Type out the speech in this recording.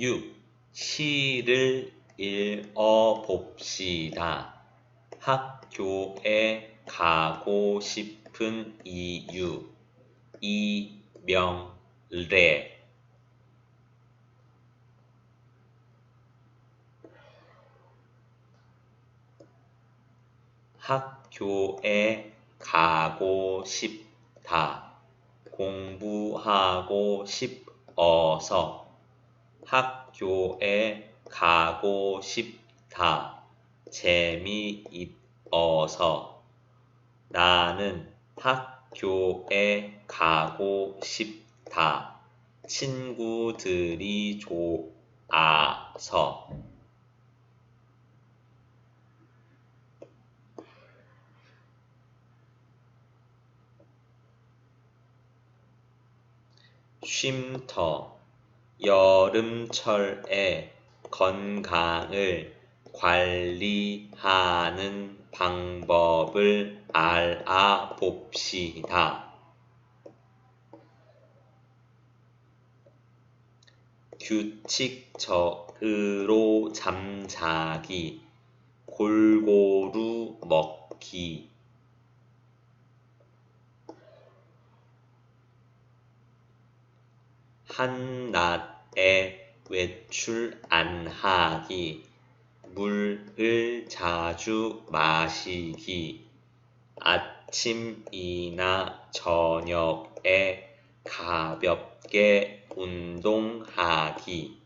6. 시를 읽어봅시다. 학교에 가고 싶은 이유 이명래 학교에 가고 싶다. 공부하고 싶어서 학교에 가고 싶다. 재미있어서 나는 학교에 가고 싶다. 친구들이 좋아서 쉼터 여름철에 건강을 관리하는 방법을 알아봅시다. 규칙적으로 잠자기, 골고루 먹기, 한낮에 외출 안 하기, 물을 자주 마시기, 아침이나 저녁에 가볍게 운동하기,